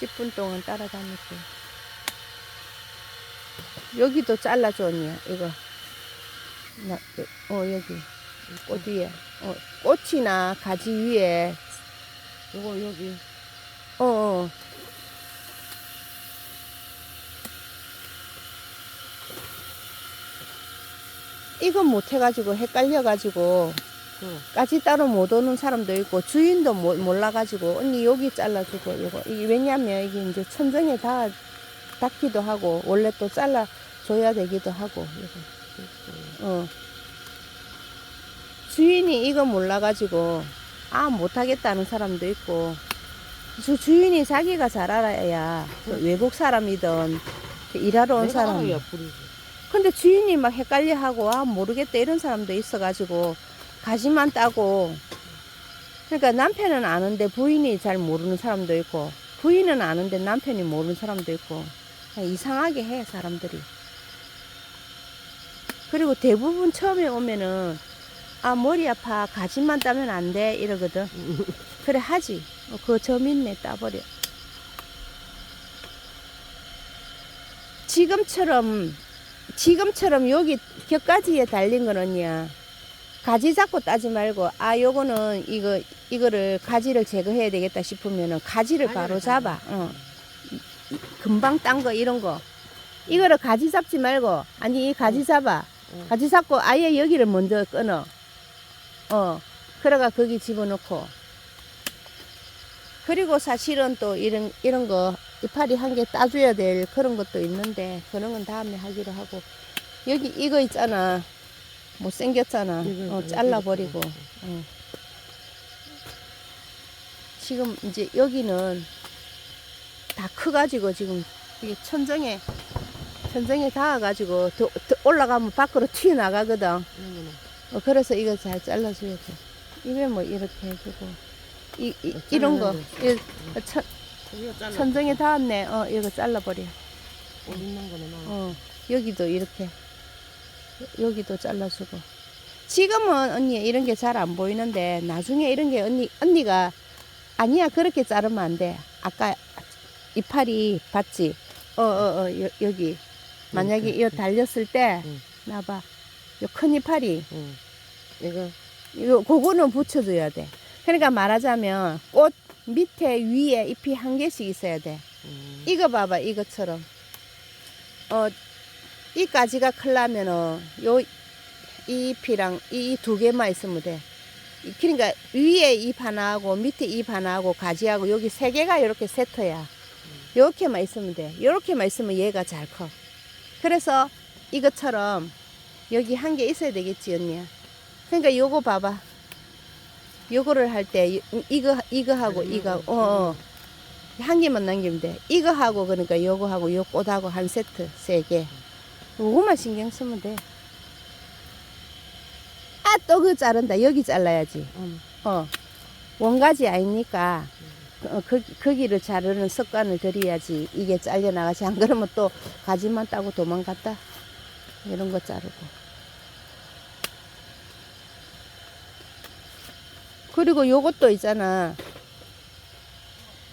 10분 동안 따라다닐게. 여기도 언니야, 이거. 나, 어, 여기. 꽃 위에. 어, 꽃이나 가지 위에. 요거 여기 어, 어. 이건 못해가지고 헷갈려가지고 그 까지 따로 못 오는 사람도 있고 주인도 모- 몰라가지고 언니 여기 잘라주고 이거. 이게 왜냐면 이게 이제 천정에 다 닿기도 하고 원래 또 잘라 줘야 되기도 하고. 이거 어. 주인이 이거 몰라가지고 아 못하겠다는 사람도 있고 주 주인이 자기가 잘 알아야 그 외국 사람이든 그 일하러 온 사람. 근데 주인이 막 헷갈려 하고 아 모르겠다 이런 사람도 있어가지고 가지만 따고. 그러니까 남편은 아는데 부인이 잘 모르는 사람도 있고 부인은 아는데 남편이 모르는 사람도 있고 이상하게 해 사람들이. 그리고 대부분 처음에 오면은 아 머리 아파 가지만 따면 안 돼 이러거든. 그래 하지. 어, 그거 점 있네 따버려. 지금처럼 지금처럼 여기 격가지에 달린 건 언니야. 가지 잡고 따지 말고 아 요거는 이거 이거를 가지를 제거해야 되겠다 싶으면은 가지를 바로 잡아. 어. 이- 금방 딴 거 이런 거. 이거를 가지 잡지 말고 아니 이 가지 잡아. 응. 가지 잡고 아예 여기를 먼저 끊어. 어. 그래가 거기 집어넣고. 그리고 사실은 또 이런 이런 거 이파리 한 개 따줘야 될 그런 것도 있는데 그런 건 다음에 하기로 하고 여기 이거 있잖아 못생겼잖아. 이거, 어, 이거, 잘라버리고. 어. 지금 이제 여기는 다 커가지고 지금 이게 천정에 천정에 닿아가지고 더, 더 올라가면 밖으로 튀어나가거든. 어, 그래서 이거 잘 잘라줘야 돼. 입에 뭐 이렇게 해주고. 이, 이, 어, 이런 거. 천, 잘라. 천정에 닿았네. 어 이거 잘라버려. 나. 어, 여기도 이렇게 여기도 잘라주고. 지금은 언니 이런 게 잘 안 보이는데 나중에 이런 게 언니 언니가 아니야 그렇게 자르면 안 돼. 아까 이파리 봤지? 어어 어 여기. 만약에 이거 달렸을 때 응. 나봐. 요 큰 이파리. 응. 이거? 이거 그거는 붙여줘야 돼. 그러니까 말하자면 꽃 밑에 위에 잎이 한 개씩 있어야 돼. 음. 이거 봐봐 이것처럼. 어 이 가지가 클라면은 요 잎이랑 이 두 개만 있으면 돼. 이- 그러니까 위에 잎 하나하고 밑에 잎 하나하고 가지하고 여기 세 개가 이렇게 세트야. 요렇게만 있으면 돼. 요렇게만 있으면 얘가 잘 커. 그래서 이것처럼 여기 한 개 있어야 되겠지 언니야 그러니까 요거 봐봐. 요거를 할 때 이거 이거 하고 이거 어, 어. 한 개만 남기면 돼. 이거 하고 그러니까 요거 하고 요 꽃하고 한 세트 세 개. 요거만 신경 쓰면 돼. 아 또 그 자른다. 여기 잘라야지. 음. 어 원가지 아니니까 어, 그, 거기를 자르는 습관을 들여야지 이게 잘려 나가지. 안 그러면 또 가지만 따고 도망갔다. 이런 거 자르고. 그리고 요것도 있잖아.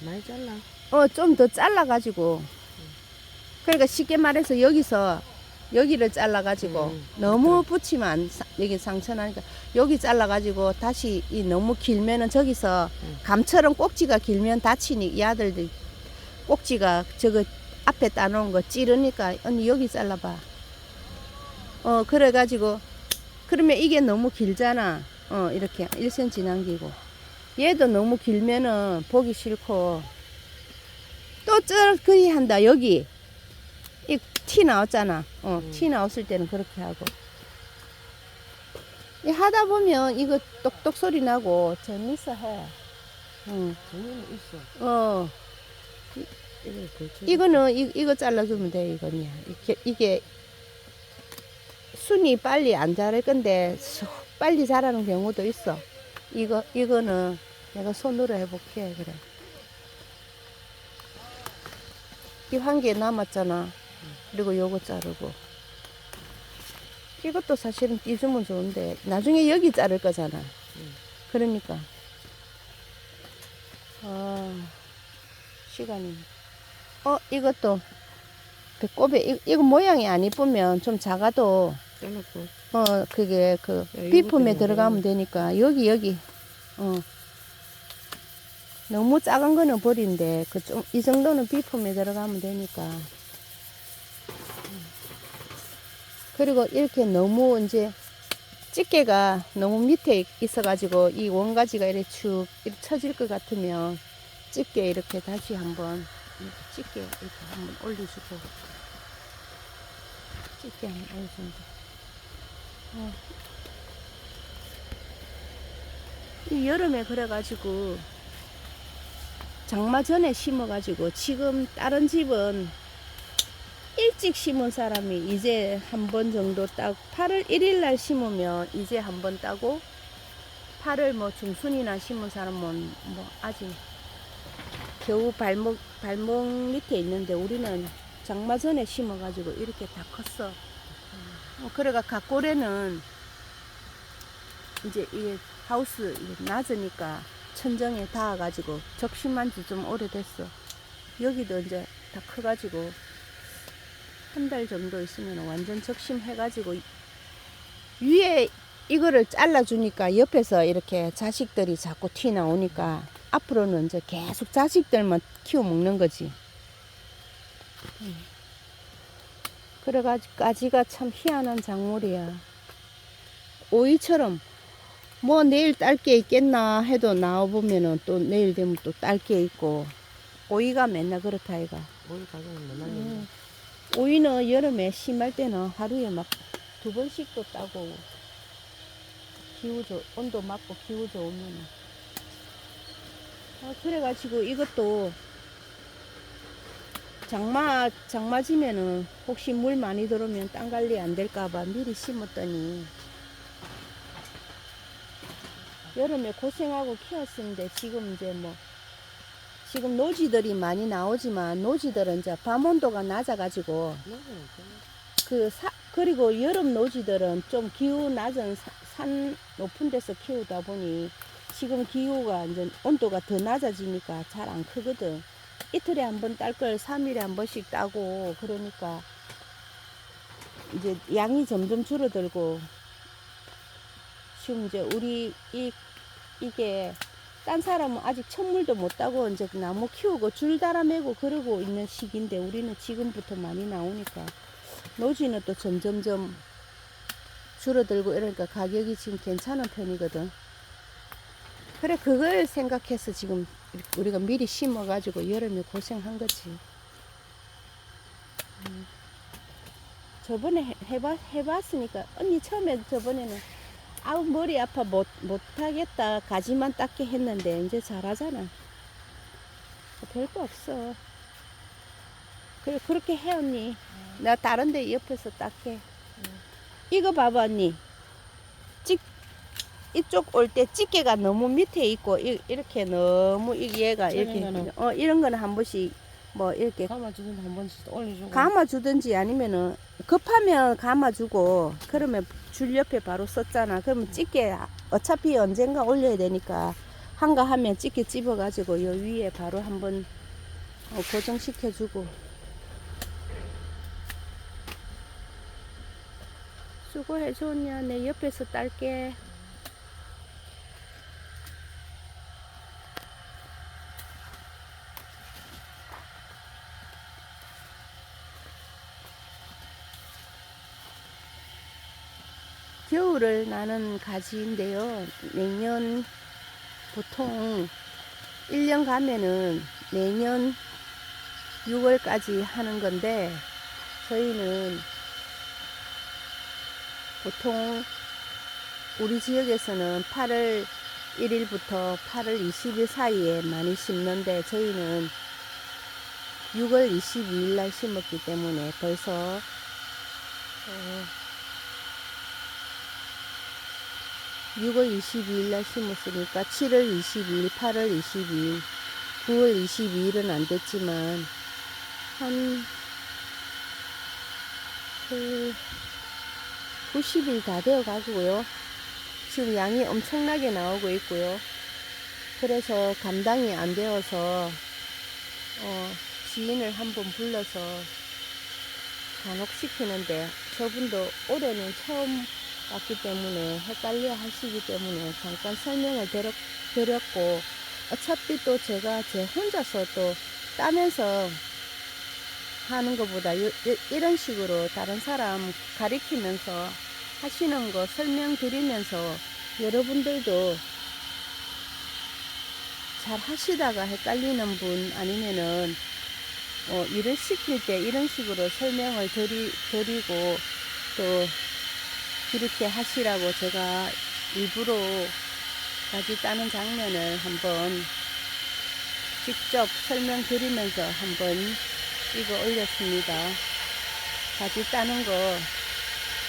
많이 잘라. 어, 좀 더 잘라가지고. 그러니까 쉽게 말해서 여기서 여기를 잘라가지고 음, 너무 붙이면 안, 사- 여기 상처 나니까 여기 잘라가지고 다시 이 너무 길면은 저기서 음. 감처럼 꼭지가 길면 다치니 이 아들들 꼭지가 저거 앞에 따놓은 거 찌르니까 언니 여기 잘라봐. 어, 그래가지고 그러면 이게 너무 길잖아. 어, 이렇게 1cm 남기고. 얘도 너무 길면은 보기 싫고 또 쩌그리 한다 여기 이 티 나왔잖아 어, 음. 티 나왔을 때는 그렇게 하고 이 하다 보면 이거 똑똑 소리 나고 재밌어 해 응. 재미는 있어. 어, 이거 걸쳐. 이거는 이, 이거 잘라주면 돼 이거냐 이게, 이게 순이 빨리 안 자랄 건데 수- 빨리 자라는 경우도 있어 이거 이거는 내가 손으로 해볼게 그래 이 한 개 남았잖아 그리고 요거 자르고. 이것도 사실은 띄주면 좋은데 나중에 여기 자를 거잖아. 음. 그러니까. 아 시간이. 어, 이것도. 배꼽에 이, 이거 모양이 안 이쁘면 좀 작아도 잘랐고. 어 그게 그 야, 비품에 들어가면 되니까 여기 여기. 어. 너무 작은 거는 버린데 그 좀 이 정도는 비품에 들어가면 되니까 그리고 이렇게 너무 이제 집게가 너무 밑에 있어가지고 이 원가지가 이렇게 축 이렇게 처질 것 같으면 집게 이렇게 다시 한번 집게 이렇게 한번 올려주고 집게 한번 돼. 어. 이 여름에 그래가지고 장마 전에 심어가지고 지금 다른 집은 일찍 심은 사람이 이제 한 번 정도 따고 8월 1일 날 심으면 이제 한 번 따고 8월 뭐 중순이나 심은 사람은 뭐 아직 겨우 발목 발목 밑에 있는데 우리는 장마 전에 심어가지고 이렇게 다 컸어. 어, 그래가 각골에는 이제 이게 하우스 낮으니까 천정에 닿아가지고 적심한 지 좀 오래됐어. 여기도 이제 다 커가지고 한 달 정도 있으면 완전 적심해가지고 위에 이거를 잘라주니까 옆에서 이렇게 자식들이 자꾸 튀 나오니까 앞으로는 이제 계속 자식들만 키워 먹는 거지. 음. 그래가지고 가지가 참 희한한 작물이야. 오이처럼 뭐 내일 딸 게 있겠나 해도 나와보면은 또 내일 되면 또 딸 게 있고 오이가 맨날 그렇다 이가. 뭘 가져오면 맨날 음. 오이는 여름에 심할 때는 하루에 막 두 번씩도 따고 좋 온도 맞고 기후 좋으면 아 그래가지고 이것도 장마 장마 지면은 혹시 물 많이 들어오면 땅 관리 안 될까봐 미리 심었더니 여름에 고생하고 키웠는데 지금 이제 뭐 지금 노지들이 많이 나오지만 노지들은 이제 밤 온도가 낮아가지고 그 사, 그리고 여름 노지들은 좀 기후 낮은 사- 산 높은 데서 키우다 보니 지금 기후가 이제 온도가 더 낮아지니까 잘 안 크거든. 이틀에 한 번 딸걸 3일에 한 번씩 따고 그러니까 이제 양이 점점 줄어들고 지금 이제 우리 이 이게 딴 사람은 아직 천물도 못 따고 이제 나무 키우고 줄 달아매고 그러고 있는 시기인데 우리는 지금부터 많이 나오니까 노지는 또 점점점 줄어들고 이러니까 가격이 지금 괜찮은 편이거든. 그래 그걸 생각해서 지금 우리가 미리 심어 가지고 여름에 고생한 거지. 음. 저번에 해- 해봤, 해봤으니까 언니 처음에 저번에는 아우 머리 아파 못 못하겠다 가지만 닦게 했는데 이제 잘하잖아. 별거 없어. 그래 그렇게 해 언니. 나 다른데 옆에서 닦게. 이거 봐봐 언니. 찍 이쪽 올 때 집게가 너무 밑에 있고 이, 이렇게 너무 이- 얘가 이렇게 거는? 어 이런 거는 한 번씩 뭐 이렇게 감아주든 한 번씩 올려주고. 감아주든지 아니면은 급하면 감아주고 그러면 줄 옆에 바로 썼잖아. 그러면 집게 어차피 언젠가 올려야 되니까 한가 하면 집게 집어가지고 요 위에 바로 한번 어, 고정시켜주고. 수고해 줬냐 내 옆에서 딸게 겨울을 나는 가지인데요. 내년 보통 1년 가면은 내년 6월까지 하는 건데 저희는 보통 우리 지역에서는 8월 1일부터 8월 20일 사이에 많이 심는데 저희는 6월 22일 날 심었기 때문에 벌써 어, 6월 22일 날 심었으니까 7월 22일, 8월 22일, 9월 22일은 안 됐지만 한 그 90일 다 되어 가지고요. 지금 양이 엄청나게 나오고 있고요. 그래서 감당이 안 되어서 어, 지인을 한번 불러서 간혹 시키는데 저분도 올해는 처음 왔기 때문에 헷갈려 하시기 때문에 잠깐 설명을 드렸, 드렸고 어차피 또 제가 제 혼자서 또 따면서 하는 것보다 이런 식으로 다른 사람 가리키면서 하시는 거 설명드리면서 여러분들도 잘 하시다가 헷갈리는 분 아니면은 어, 일을 시킬 때 이런 식으로 설명을 드리, 드리고 또 이렇게 하시라고 제가 일부러 가지 따는 장면을 한번 직접 설명드리면서 한번 이거 올렸습니다. 가지 따는 거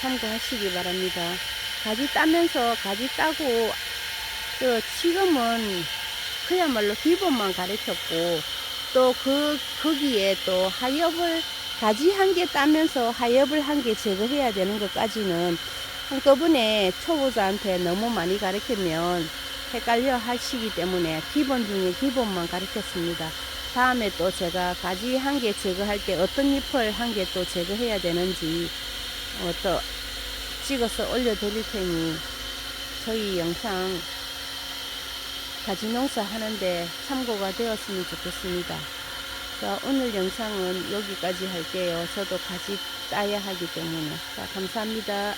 참고하시기 바랍니다. 가지 따면서 가지 따고 또 지금은 그야말로 기본만 가르쳤고 또 그 거기에 또 하엽을 가지 한 개 따면서 하엽을 한 개 제거해야 되는 것까지는 한꺼번에 초보자한테 너무 많이 가르치면 헷갈려 하시기 때문에 기본 중에 기본만 가르쳤습니다. 다음에 또 제가 가지 한 개 제거할 때 어떤 잎을 한 개 또 제거해야 되는지 어, 또 찍어서 올려드릴 테니 저희 영상 가지 농사 하는데 참고가 되었으면 좋겠습니다. 자, 오늘 영상은 여기까지 할게요. 저도 가지 따야 하기 때문에. 자, 감사합니다.